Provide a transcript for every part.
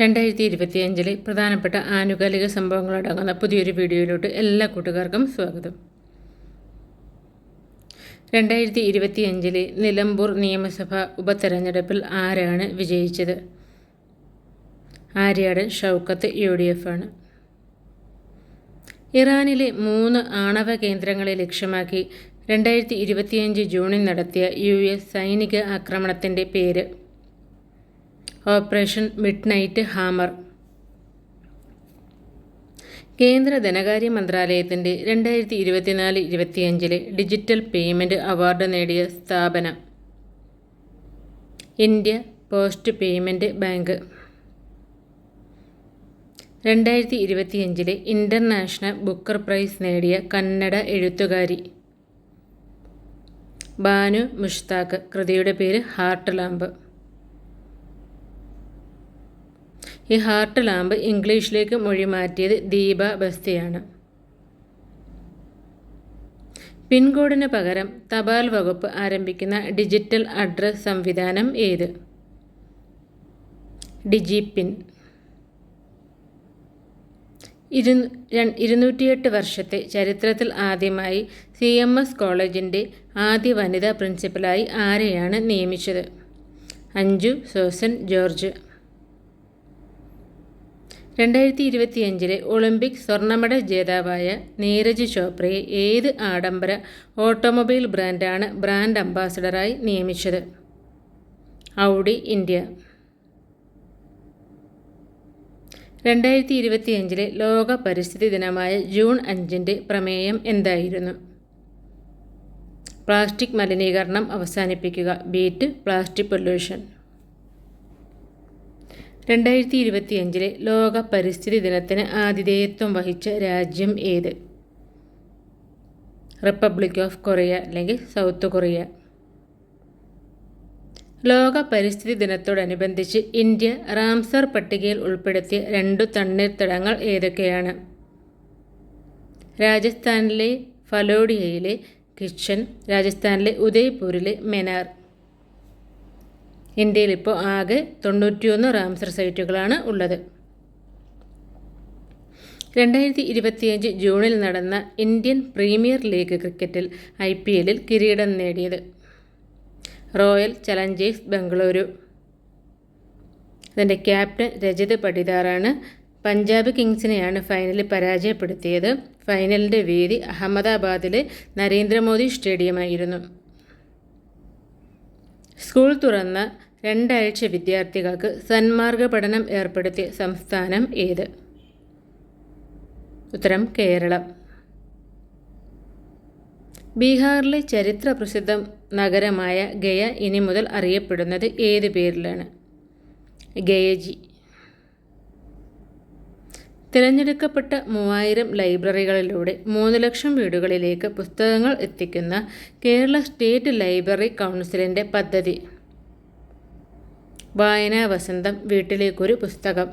രണ്ടായിരത്തി ഇരുപത്തിയഞ്ചിലെ പ്രധാനപ്പെട്ട ആനുകാലിക സംഭവങ്ങൾ അടങ്ങുന്ന പുതിയൊരു വീഡിയോയിലോട്ട് എല്ലാ കൂട്ടുകാർക്കും സ്വാഗതം. രണ്ടായിരത്തി ഇരുപത്തിയഞ്ചിലെ നിലമ്പൂർ നിയമസഭാ ഉപതെരഞ്ഞെടുപ്പിൽ ആരാണ് വിജയിച്ചത്? Aryad Shoukath U D F ആണ്. ഇറാനിലെ മൂന്ന് ആണവ കേന്ദ്രങ്ങളെ ലക്ഷ്യമാക്കി രണ്ടായിരത്തി ഇരുപത്തിയഞ്ച് ജൂണിൽ നടത്തിയ യു എസ് സൈനിക ആക്രമണത്തിന്റെ പേര് ഓപ്പറേഷൻ മിഡ് നൈറ്റ് ഹാമർ. കേന്ദ്ര ധനകാര്യ മന്ത്രാലയത്തിന്റെ രണ്ടായിരത്തി ഇരുപത്തിനാല് ഇരുപത്തിയഞ്ചിലെ ഡിജിറ്റൽ പേയ്മെന്റ് അവാർഡ് നേടിയ സ്ഥാപനം. India post payment bank. രണ്ടായിരത്തി ഇരുപത്തിയഞ്ചിലെ ഇന്റർനാഷണൽ ബുക്കർ പ്രൈസ് നേടിയ കന്നഡ എഴുത്തുകാരി. ബാനു മുഷ്താഖ് കൃതിയുടെ പേര് ഹാർട്ട് ലാമ്പ്. ഈ ഹാർട്ട് ലാമ്പ് ഇംഗ്ലീഷിലേക്ക് മൊഴി മാറ്റിയത് ദീപ ബസ്തിയാണ്. പിൻകോഡിന് പകരം തപാൽ വകുപ്പ് ആരംഭിക്കുന്ന ഡിജിറ്റൽ അഡ്രസ് സംവിധാനം ഏത്? ഡിജിപിൻ. ഇരു ഇരുന്നൂറ്റിയെട്ട് വർഷത്തെ ചരിത്രത്തിൽ ആദ്യമായി സി എം എസ് കോളേജിന്റെ ആദ്യ വനിതാ പ്രിൻസിപ്പലായി ആരെയാണ് നിയമിച്ചത്? അഞ്ജു സോസൻ ജോർജ്. രണ്ടായിരത്തി ഇരുപത്തിയഞ്ചിലെ ഒളിമ്പിക് സ്വർണമട ജേതാവായ നീരജ് ചോപ്രയെ ഏത് ആഡംബര ഓട്ടോമൊബൈൽ ബ്രാൻഡാണ് ബ്രാൻഡ് അംബാസഡറായി നിയമിച്ചത്? Audi India. രണ്ടായിരത്തി ഇരുപത്തിയഞ്ചിലെ ലോക പരിസ്ഥിതി ദിനമായ ജൂൺ അഞ്ചിന്റെ പ്രമേയം എന്തായിരുന്നു? പ്ലാസ്റ്റിക് മലിനീകരണം അവസാനിപ്പിക്കുക ബീറ്റ് പ്ലാസ്റ്റിക് പൊല്യൂഷൻ. രണ്ടായിരത്തി ഇരുപത്തിയഞ്ചിലെ ലോക പരിസ്ഥിതി ദിനത്തിന് ആതിഥേയത്വം വഹിച്ച രാജ്യം ഏത്? റിപ്പബ്ലിക് ഓഫ് കൊറിയ അല്ലെങ്കിൽ സൗത്ത് കൊറിയ ലോക പരിസ്ഥിതി ദിനത്തോടനുബന്ധിച്ച് ഇന്ത്യ റാംസർ പട്ടികയിൽ ഉൾപ്പെടുത്തിയ രണ്ടു തണ്ണീർത്തടങ്ങൾ ഏതൊക്കെയാണ്? രാജസ്ഥാനിലെ ഫലോഡിയയിലെ കിച്ചൻ രാജസ്ഥാനിലെ ഉദയ്പൂരിലെ മെനാർ. ഇന്ത്യയിൽ ഇപ്പോൾ ആകെ തൊണ്ണൂറ്റിയൊന്ന് റാംസർ സൈറ്റുകളാണ് ഉള്ളത്. രണ്ടായിരത്തി ഇരുപത്തിയഞ്ച് ജൂണിൽ നടന്ന ഇന്ത്യൻ പ്രീമിയർ ലീഗ് ക്രിക്കറ്റിൽ ഐ പി എല്ലിൽ കിരീടം നേടിയത് റോയൽ ചലഞ്ചേഴ്സ് ബംഗളൂരു. അതിന്റെ ക്യാപ്റ്റൻ രജിത് പടിദാറാണ് പഞ്ചാബ് കിങ്സിനെയാണ് ഫൈനലിൽ പരാജയപ്പെടുത്തിയത്. ഫൈനലിന്റെ വേദി അഹമ്മദാബാദിലെ നരേന്ദ്രമോദി സ്റ്റേഡിയമായിരുന്നു. സ്കൂൾ തുറന്ന രണ്ടാഴ്ച വിദ്യാർത്ഥികൾക്ക് സന്മാർഗ പഠനം ഏർപ്പെടുത്തിയ സംസ്ഥാനം ഏത്? ഉത്തരം കേരളം. ബീഹാറിലെ ചരിത്ര പ്രസിദ്ധ നഗരമായ ഗയ ഇനി മുതൽ അറിയപ്പെടുന്നത് ഏത് പേരിലാണ്? ഗയജി. തിരഞ്ഞെടുക്കപ്പെട്ട മൂവായിരം ലൈബ്രറികളിലൂടെ മൂന്ന് ലക്ഷം വീടുകളിലേക്ക് പുസ്തകങ്ങൾ എത്തിക്കുന്ന കേരള സ്റ്റേറ്റ് ലൈബ്രറി കൗൺസിലിന്റെ പദ്ധതി. വായനാ വസന്തം വീട്ടിലേക്കൊരു പുസ്തകം.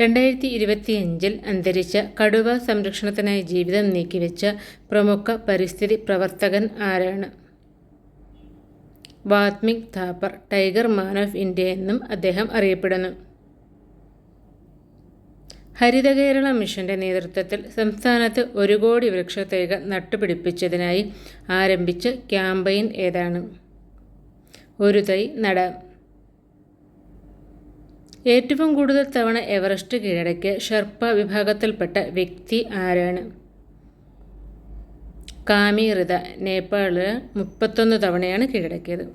രണ്ടായിരത്തി ഇരുപത്തിയഞ്ചിൽ അന്തരിച്ച കടുവ സംരക്ഷണത്തിനായി ജീവിതം നീക്കിവെച്ച പ്രമുഖ പരിസ്ഥിതി പ്രവർത്തകൻ ആരാണ്? Valmik Thapar tiger man of India എന്നും അദ്ദേഹം അറിയപ്പെടുന്നു. ഹരിത കേരള മിഷന്റെ നേതൃത്വത്തിൽ സംസ്ഥാനത്ത് ഒരു കോടി വൃക്ഷത്തൈകൾ നട്ടുപിടിപ്പിച്ചതിനായി ആരംഭിച്ച ക്യാമ്പയിൻ ഏതാണ്? ഒരു തൈ നട. ഏറ്റവും കൂടുതൽ തവണ എവറസ്റ്റ് കീഴടക്കിയ ഷെർപ്പ വിഭാഗത്തിൽപ്പെട്ട വ്യക്തി ആരാണ്? കാമി ഋത നേപ്പാളിൽ മുപ്പത്തൊന്ന് തവണയാണ് കീഴടക്കിയത്.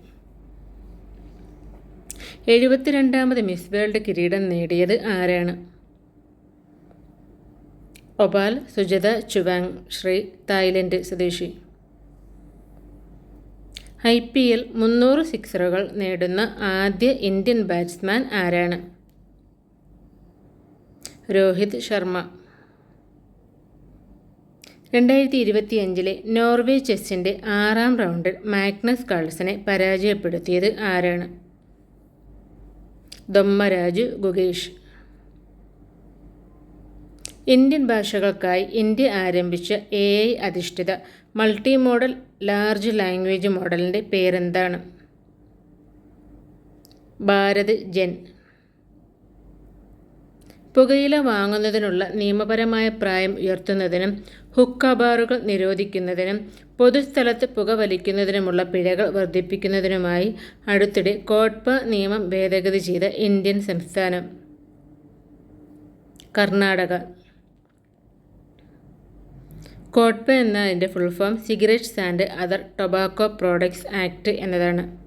എഴുപത്തിരണ്ടാമത് മിസ് വേൾഡ് കിരീടം നേടിയത് ആരാണ്? Opal Suchata Chuangsri Thailand സ്വദേശി. ഐ പി എൽ മുന്നൂറ് സിക്സറുകൾ നേടുന്ന ആദ്യ ഇന്ത്യൻ ബാറ്റ്സ്മാൻ ആരാണ്? രോഹിത് ശർമ്മ. രണ്ടായിരത്തി ഇരുപത്തിയഞ്ചിലെ നോർവേ ചെസ്സിന്റെ ആറാം റൗണ്ടിൽ മാഗ്നസ് കാൾസിനെ പരാജയപ്പെടുത്തിയത് ആരാണ്? ദൊമ്മരാജു ഗുഗേഷ് ഇന്ത്യൻ ഭാഷകൾക്കായി ഇന്ത്യ ആരംഭിച്ച എ ഐ അധിഷ്ഠിത മൾട്ടി മോഡൽ ലാർജ് ലാംഗ്വേജ് മോഡലിന്റെ പേരെന്താണ്? ഭാരത് ജൻ. പുകയില വാങ്ങുന്നതിനുള്ള നിയമപരമായ പ്രായം ഉയർത്തുന്നതിനും ഹുക്ക ബാറുകൾ നിരോധിക്കുന്നതിനും പൊതുസ്ഥലത്ത് പുക വലിക്കുന്നതിനുമുള്ള പിഴകൾ വർദ്ധിപ്പിക്കുന്നതിനുമായി അടുത്തിടെ കോട്ട്പ നിയമം ഭേദഗതി ചെയ്ത ഇന്ത്യൻ സംസ്ഥാനം കർണാടക. കോട്ട്പ എന്നതിന്റെ full form cigarettes and other tobacco products act എന്നതാണ്.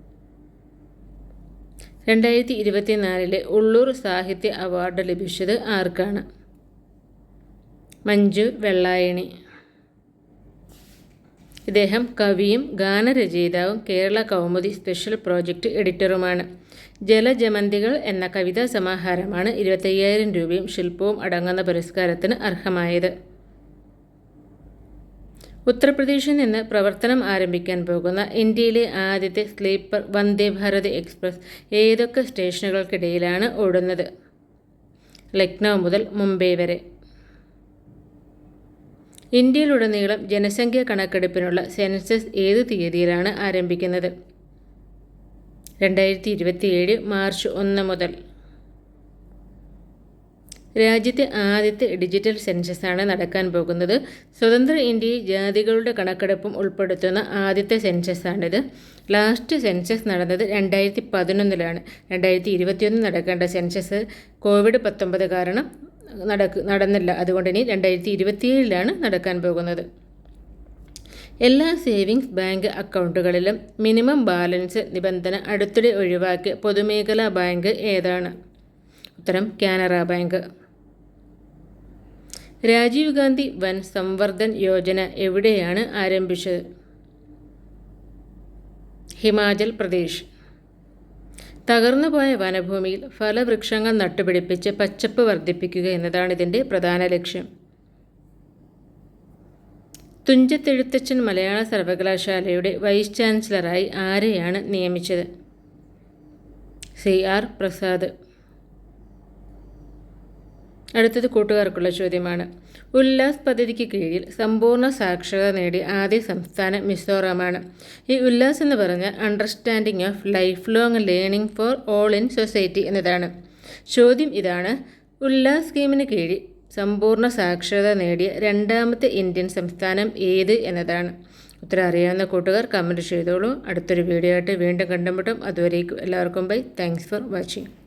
രണ്ടായിരത്തി ഇരുപത്തിനാലിലെ ഉള്ളൂർ സാഹിത്യ അവാർഡ് ലഭിച്ചത് ആർക്കാണ്? മഞ്ജു വെള്ളായണി. ഇദ്ദേഹം കവിയും ഗാനരചയിതാവും കേരള കൗമുദി സ്പെഷ്യൽ പ്രോജക്റ്റ് എഡിറ്ററുമാണ് ജലജമന്തികൾ എന്ന കവിതാ സമാഹാരമാണ് ഇരുപത്തയ്യായിരം രൂപയും ശില്പവും അടങ്ങുന്ന പുരസ്കാരത്തിന് അർഹമായത്. ഉത്തർപ്രദേശിൽ നിന്ന് പ്രവർത്തനം ആരംഭിക്കാൻ പോകുന്ന ഇന്ത്യയിലെ ആദ്യത്തെ സ്ലീപ്പർ വന്ദേ ഭാരത് എക്സ്പ്രസ് ഏതൊക്കെ സ്റ്റേഷനുകൾക്കിടയിലാണ് ഓടുന്നത്? ലക്നൗ മുതൽ മുംബൈ വരെ. ഇന്ത്യയിലുടനീളം ജനസംഖ്യ കണക്കെടുപ്പിനുള്ള സെൻസസ് ഏത് തീയതിയിലാണ് ആരംഭിക്കുന്നത്? രണ്ടായിരത്തി ഇരുപത്തിയേഴ് മാർച്ച് ഒന്ന് മുതൽ രാജ്യത്തെ ആദ്യത്തെ ഡിജിറ്റൽ സെൻസസാണ് നടക്കാൻ പോകുന്നത്. സ്വതന്ത്ര ഇന്ത്യയിൽ ജാതികളുടെ കണക്കെടുപ്പും ഉൾപ്പെടുത്തുന്ന ആദ്യത്തെ സെൻസസാണിത്. ലാസ്റ്റ് സെൻസസ് നടന്നത് രണ്ടായിരത്തി പതിനൊന്നിലാണ് രണ്ടായിരത്തി ഇരുപത്തിയൊന്ന് നടക്കേണ്ട സെൻസസ് കോവിഡ് പത്തൊമ്പത് കാരണം നടക്ക് നടന്നില്ല. അതുകൊണ്ട് ഇനി രണ്ടായിരത്തി ഇരുപത്തിയേഴിലാണ് നടക്കാൻ പോകുന്നത്. എല്ലാ സേവിങ്സ് ബാങ്ക് അക്കൗണ്ടുകളിലും മിനിമം ബാലൻസ് നിബന്ധന അടുത്തിടെ ഒഴിവാക്കിയ പൊതുമേഖലാ ബാങ്ക് ഏതാണ്? ഉത്തരം കാനറ ബാങ്ക്. രാജീവ് ഗാന്ധി വൻ സംവർദ്ധൻ യോജന എവിടെയാണ് ആരംഭിച്ചത്? ഹിമാചൽ പ്രദേശ്. തകർന്നുപോയ വനഭൂമിയിൽ ഫലവൃക്ഷങ്ങൾ നട്ടുപിടിപ്പിച്ച് പച്ചപ്പ് വർദ്ധിപ്പിക്കുക എന്നതാണ് ഇതിന്റെ പ്രധാന ലക്ഷ്യം. തുഞ്ചത്തെഴുത്തച്ഛൻ മലയാള സർവകലാശാലയുടെ വൈസ് ചാൻസലറായി ആരെയാണ് നിയമിച്ചത്? C R Prasad. അടുത്തത് കൂട്ടുകാർക്കുള്ള ചോദ്യമാണ്. ഉല്ലാസ് പദ്ധതിക്ക് കീഴിൽ സമ്പൂർണ സാക്ഷരത നേടിയ ആദ്യ സംസ്ഥാനം മിസോറാമാണ്. ഈ ഉല്ലാസ് എന്ന് പറഞ്ഞാൽ understanding of life long learning for all in society എന്നതാണ്. ചോദ്യം ഇതാണ്. ഉല്ലാസ് സ്കീമിന് കീഴിൽ സമ്പൂർണ സാക്ഷരത നേടിയ രണ്ടാമത്തെ ഇന്ത്യൻ സംസ്ഥാനം ഏത് എന്നതാണ്. ഉത്തരം അറിയാവുന്ന കൂട്ടുകാർ കമന്റ് ചെയ്തോളൂ. അടുത്തൊരു വീഡിയോ ആയിട്ട് വീണ്ടും കണ്ടുമുട്ടും. അതുവരേക്കും എല്ലാവർക്കും ബൈ താങ്ക്സ് ഫോർ വാച്ചിങ്